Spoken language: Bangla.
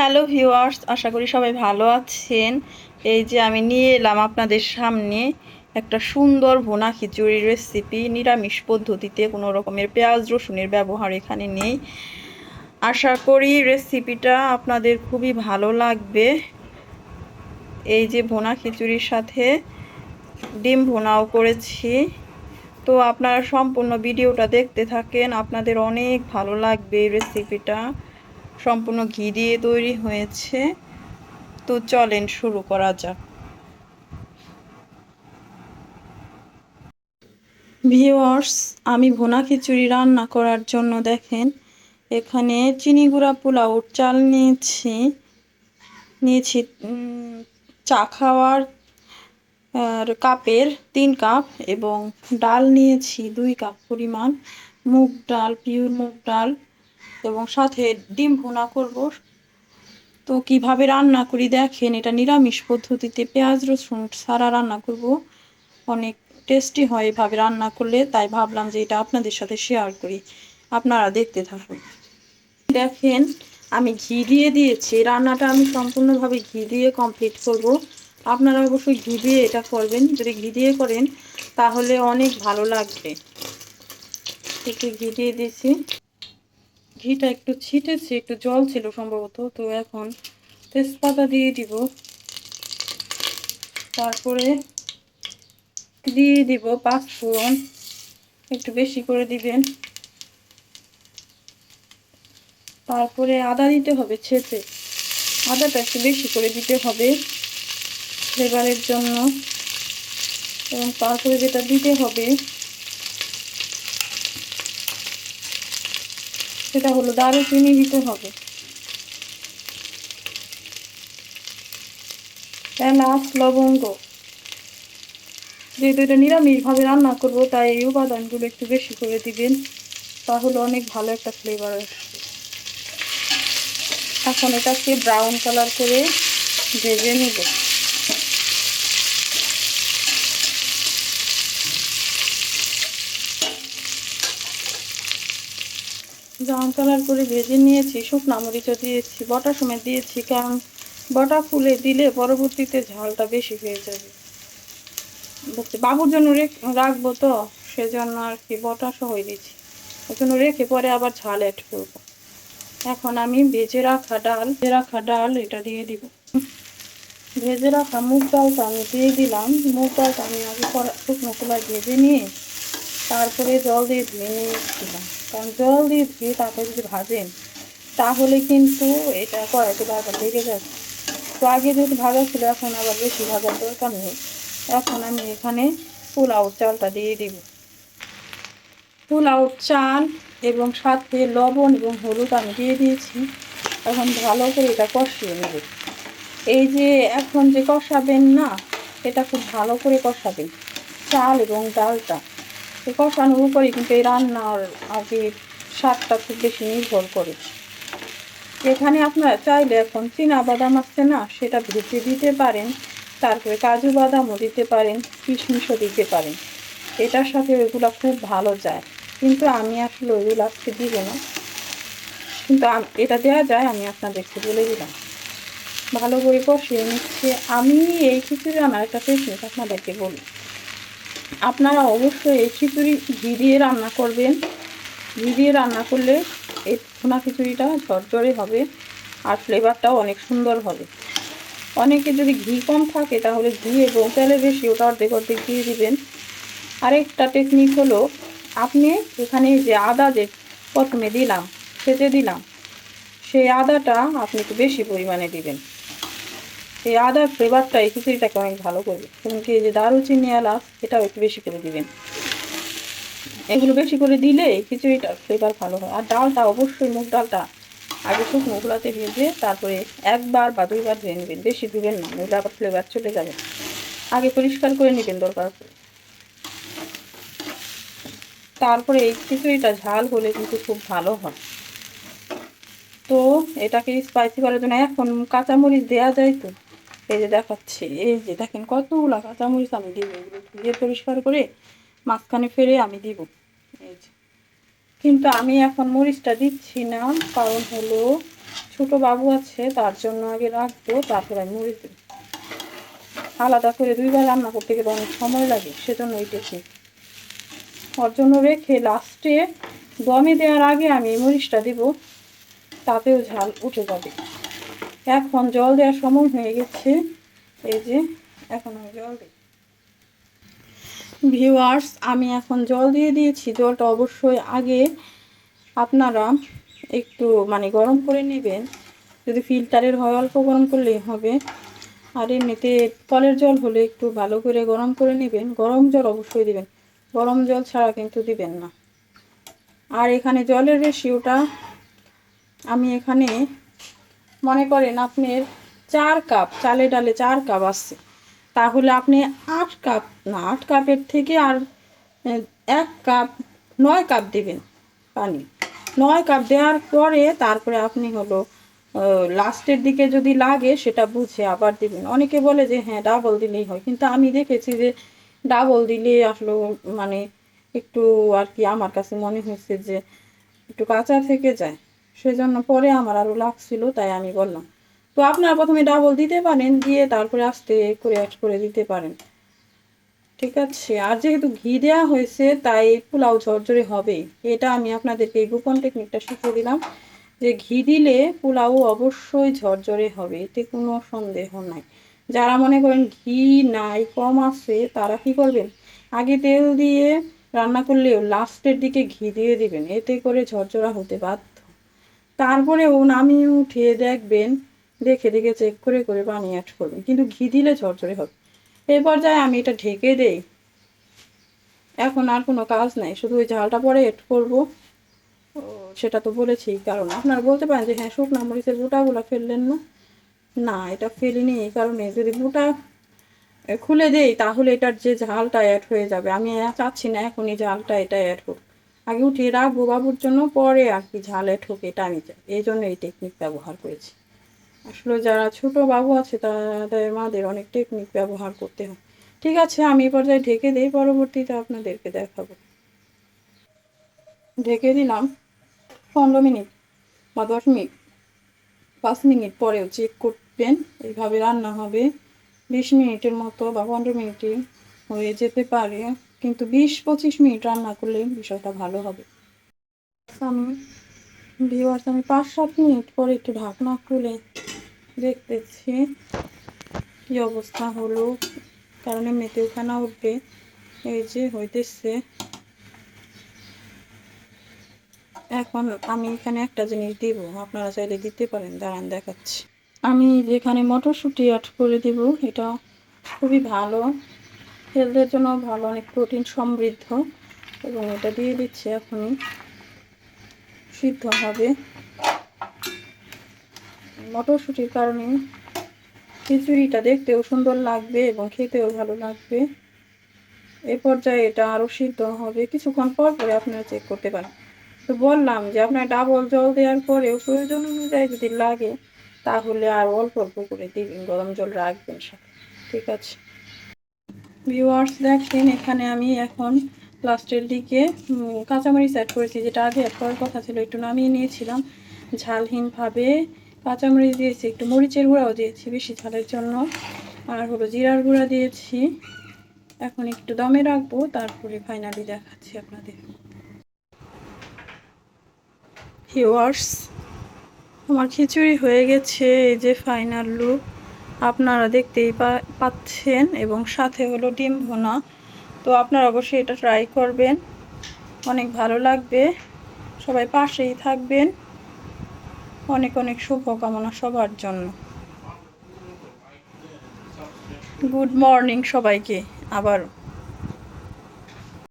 হ্যালো ভিউয়ার্স, আশা করি সবাই ভালো আছেন। এই যে আমি নিয়ে এলাম আপনাদের সামনে একটা সুন্দর ভুনা খিচুড়ির রেসিপি নিরামিষ পদ্ধতিতে কোনো রকমের পেঁয়াজ রসুনের ব্যবহার এখানে নেই। আশা করি রেসিপিটা আপনাদের খুবই ভালো লাগবে। এই যে ভুনা খিচুড়ির সাথে ডিম ভুনাও করেছি। তো আপনারা সম্পূর্ণ ভিডিওটা দেখতে থাকেন, আপনাদের অনেক ভালো লাগবে রেসিপিটা সম্পূর্ণ ঘি দিয়ে তৈরি হয়েছে। তো চলেন শুরু করা যাক। ভিওয়ার্স আমি ভুনা খিচুড়ি রান্না করার জন্য দেখেন, এখানে চিনি গুঁড়া পোলাও চাল নিয়েছি। নিয়েছি চা খাওয়ার কাপের তিন কাপ এবং ডাল নিয়েছি দুই কাপ পরিমাণ। মুগ ডাল, পিওর মুগ ডাল। এবং সাথে ডিম ভুনা করব। তো কীভাবে রান্না করি দেখেন, এটা নিরামিষ পদ্ধতিতে পেঁয়াজ, রসুন সারা রান্না করব। অনেক টেস্টি হয় এভাবে রান্না করলে, তাই ভাবলাম যে এটা আপনাদের সাথে শেয়ার করি। আপনারা দেখতে থাকুন। দেখেন, আমি ঘি দিয়ে দিয়েছি। রান্নাটা আমি সম্পূর্ণভাবে ঘি দিয়ে কমপ্লিট করব। আপনারা অবশ্যই ঘি দিয়ে এটা করবেন। যদি ঘি দিয়ে করেন, তাহলে অনেক ভালো লাগবে। একটু ঘি দিয়ে দিয়েছি। ঘিটা একটু ছিটেছে, একটু জল ছিল সম্ভবত, তো এখন তেজপাতা দিয়ে দিব। তারপরে দিয়ে দিব পাঁচ ফোড়ন, একটু বেশি করে দিবেন। তারপরে আদা দিতে হবে ছেঁচে। আদাটা একটু বেশি করে দিতে হবে ফ্লেভারের জন্য। এবং তারপরে যেটা দিতে হবে সেটা হলো দারুচিনি দিতে হবে। এলাচ লবঙ্গ। যেহেতু এটা নিরামিষভাবে রান্না করব, তাই এই উপাদানগুলো একটু বেশি করে দিবেন, তাহলে অনেক ভালো একটা ফ্লেভার আসবে। এখন এটাকে ব্রাউন কালার করে ভেজে নেব। ব্রাউন কালার করে ভেজে নিয়েছি, শুকনো মরিচও দিয়েছি, বটা সময় দিয়েছি, কারণ বটা ফুলে দিলে পরবর্তীতে ঝালটা বেশি হয়ে যাবে। বাবুর জন্য রাখব তো, সেজন্য আর কি বটা সহই দিচ্ছি। ওই জন্য রেখে পরে আবার ঝাল অ্যাড করব। এখন আমি ভেজে রাখা ডাল ভেজে রাখা ডাল এটা দিয়ে দিব। ভেজে রাখা মুগ ডালটা আমি দিয়ে দিলাম। মুগ ডালটা আমি আগে শুকনো খোলায় ভেজে নিয়ে তারপরে জল দিয়ে ধুয়ে নিয়েছিলাম কারণ জল দিয়ে ধুয়ে তারপরে যদি ভাজেন, তাহলে কিন্তু এটা কড়াইতে বারবার লেগে যাচ্ছে তো আগে যেহেতু ভাজা ছিল, এখন আবার বেশি ভাজার দরকার নেই। এখন আমি এখানে পোলাও চালটা দিয়ে দিব। পোলাও চাল এবং সাথে লবণ এবং হলুদ আমি দিয়ে দিয়েছি। এখন ভালো করে এটা কষিয়ে নেব। এই যে এখন যে কষাবেন না, এটা খুব ভালো করে কষাবেন। চাল এবং ডালটা। এই কষানোর উপরে কিন্তু এই রান্নার আগে স্বাদটা খুব বেশি নির্ভর করে। এখানে আপনারা চাইলে এখন চীনা বাদাম আসছে না, সেটা ভেজে দিতে পারেন, তারপরে কাজু বাদামও দিতে পারেন, কিশমিশও দিতে পারেন। এটার সাথে ওইগুলো খুব ভালো যায়। কিন্তু আমি আসলে ওইগুলো আজকে দিব না। কিন্তু এটা দেওয়া যায়, আমি আপনাদেরকে বলে দিলাম। ভালো করে কষিয়ে নিচ্ছে। আমি এই খিচুড়ি রান্নার একটা টেকনিক আপনাদেরকে বলি। আপনারা অবশ্যই এই খিচুড়ি ঘি দিয়ে রান্না করবেন। ঘি দিয়ে রান্না করলে এই ভুনা খিচুড়িটা ঝরঝরে হবে আর ফ্লেভারটাও অনেক সুন্দর হবে। অনেকে যদি ঘি কম থাকে তাহলে ঘি এবং তেলে বেশি ওটা অর্ধেক অর্ধেক দিয়ে দিবেন। আরেকটা টেকনিক হলো, আপনি এখানে যে আদা যে প্রথমে দিলাম, সেচে দিলাম, সেই আদাটা আপনি একটু বেশি পরিমাণে দিবেন। এই আদার ফ্লেভারটা এই খিচুড়িটাকে অনেক ভালো করবে। এমনকি যে দারুচিনি এলাচ, এটাও একটু বেশি করে দিবেন। এগুলো বেশি করে দিলে এই খিচুড়িটার ফ্লেভার ভালো হয়। আর ডালটা, অবশ্যই মুগ ডালটা আগে শুকনো গুলাতে ভেজে তারপরে একবার বা দুইবার ধুয়ে নেবেন। বেশি ধুবেন না, নইলে আবার ফ্লেভার চলে যাবে। আগে পরিষ্কার করে নেবেন দরকার তারপরে এই খিচুড়িটা ঝাল হলে কিন্তু খুব ভালো হয়। তো এটাকে স্পাইসি করার জন্য এখন কাঁচামরিচ দেওয়া যায় তো? এই যে দেখাচ্ছি, এই যে দেখেন কতগুলো কাঁচামরিচ আমি দিব, এগুলো ধুয়ে পরিষ্কার করে মাঝখানে ফেলে আমি দিব। এই যে। কিন্তু আমি এখন মরিচটা দিচ্ছি না, কারণ হলো ছোট বাবু আছে, তার জন্য আগে রাখব, তারপরে আমি মরিচ দেবো। আলাদা করে দুইবার রান্না করতে গেলে অনেক সময় লাগে, সেজন্য এই টেকনিক ওর জন্য রেখে লাস্টে দমে দেওয়ার আগে আমি মরিচটা দিব, তাতেও ঝাল উঠে যাবে। এখন জল দেওয়ার সময় হয়ে গেছে। এই যে, এখন আমি জল দিই। ভিউয়ার্স আমি এখন জল দিয়ে দিয়েছি। জলটা অবশ্যই আগে আপনারা একটু মানে গরম করে নেবেন। যদি ফিল্টারের হয়, অল্প গরম করলেই হবে। আর এমনিতে কলের জল হলে একটু ভালো করে গরম করে নেবেন। গরম জল অবশ্যই দিবেন। গরম জল ছাড়া কিন্তু দিবেন না। আর এখানে জলের রেশিওটা আমি এখানে মনে করেন আপনার চার কাপ, চালে ডালে চার কাপ আসছে তাহলে আপনি আট কাপ, না, আট কাপের থেকে আর এক কাপ, নয় কাপ দেবেন পানি। নয় কাপ দেওয়ার পরে তারপরে আপনি হলো লাস্টের দিকে যদি লাগে সেটা বুঝে আবার দিবেন। অনেকে বলে যে হ্যাঁ ডাবল দিলেই হয়। কিন্তু আমি দেখেছি যে ডাবল দিলে আসলে মানে একটু আর কি আমার কাছে মনে হয়েছে যে, একটু কাঁচা থেকে যায়। সেজন্য পরে আমার আরও লাগছিল, তাই আমি বললাম। তো আপনারা প্রথমে ডাবল দিতে পারেন, দিয়ে তারপরে আস্তে করে অ্যাড করে দিতে পারেন। ঠিক আছে, আর যেহেতু ঘি দেওয়া হয়েছে, তাই পোলাও ঝরঝরে হবে। এটা আমি আপনাদেরকে গোপন টেকনিকটা শিখিয়ে দিলাম, যে ঘি দিলে পোলাও অবশ্যই ঝরঝরে হবে, এতে কোনো সন্দেহ নাই। যারা মনে করেন ঘি নাই, কম আছে, তারা কি করবেন? আগে তেল দিয়ে রান্না করলেও লাস্টের দিকে ঘি দিয়ে দিবেন, এতে করে ঝরঝরা হতে বাধ্য তারপরে ও নামিয়ে উঠিয়ে দেখবেন, দেখে দেখে চেক করে করে পানি অ্যাড করবেন। কিন্তু ঘি দিলে ঝরঝরে হবে। এই পর্যায়ে আমি এটা ঢেকে দেই। এখন আর কোনো কাজ নাই। শুধু ওই ঝালটা পরে এড করব। সেটা তো বলেছি কারণ। আপনারা বলতে পারেন যে হ্যাঁ শুকনা মরিচের বুটাগুলো ফেললেন না? না, এটা ফেলিনি। এই কারণে যদি বুটা খুলে দেই, তাহলে এটার যে ঝালটা অ্যাড হয়ে যাবে। আমি চাচ্ছি না এখন এই ঝালটা এটা অ্যাড হোক আগে উঠিয়ে রাখব বাবুর জন্য, পরে আর কি ঝালে হোক এটা আমি এই জন্য এই টেকনিক ব্যবহার করেছি। আসলে যারা ছোট বাবু আছে, তাদের, মাদের অনেক টেকনিক ব্যবহার করতে হয়। ঠিক আছে, আমি এই পর্যায়ে ঢেকে দিই, পরবর্তীতে আপনাদেরকে দেখাবো। ঢেকে দিলাম পনেরো মিনিট বা দশ মিনিট, পাঁচ মিনিট পরেও চেক করবেন। এইভাবে রান্না হবে। বিশ মিনিটের মতো বা পনেরো মিনিটে হয়ে যেতে পারে। কিন্তু বিশ পঁচিশ মিনিট রান্না করলে বিষয়টা ভালো হবে। আমি ভিওয়ার্স আমি পাঁচ সাত মিনিট পরে একটু ঢাকনা খুলে দেখতেছি কি অবস্থা হলো, কারণ এমনিতে ওখানে উঠবে, এই যে হইতেছে। এখন আমি এখানে একটা জিনিস দিব, আপনারা চাইলে দিতে পারেন, দাঁড়ান দেখাচ্ছি। আমি যেখানে মটরশুঁটি অ্যাড করে দিব, এটা খুবই ভালো। হেলথের জন্য ভালো, অনেক প্রোটিন সমৃদ্ধ এবং এটা দিয়ে দিচ্ছি এখনই। সিদ্ধ হবে। মটরশুঁটির কারণে খিচুড়িটা দেখতেও সুন্দর লাগবে এবং খেতেও ভালো লাগবে। এ পর্যায়ে এটা আরও সিদ্ধ হবে। কিছুক্ষণ পর পরে আপনারা চেক করতে পারেন। তো বললাম যে আপনার ডাবল জল দেওয়ার পরেও প্রয়োজন অনুযায়ী যদি লাগে, তাহলে আর অল্প অল্প করে দিবেন, গরম জল রাখবেন সাথে। ঠিক আছে? ভিউয়ার্স দেখেন, এখানে আমি এখন লাস্টের দিকে কাঁচামরিচ অ্যাড করেছি, যেটা আগে অ্যাড করার কথা ছিল, একটু নামিয়ে নিয়েছিলাম। ঝালহীনভাবে কাঁচামরিচ দিয়েছি, একটু মরিচের গুঁড়াও দিয়েছি, বেশি ঝালের জন্য। আর হলো জিরার গুঁড়া দিয়েছি। এখন একটু দমে রাখব, তারপরে ফাইনালি দেখাচ্ছি আপনাদের। হিওয়ার্স আমার খিচুড়ি হয়ে গেছে, এই যে ফাইনাল লুক আপনারা দেখতেই পাচ্ছেন এবং সাথে হলো ডিম ভোনা। তো আপনারা অবশ্যই এটা ট্রাই করবেন। অনেক ভালো লাগবে। সবাই পাশেই থাকবেন। অনেক অনেক শুভকামনা সবার জন্য। গুড মর্নিং সবাইকে। আবারও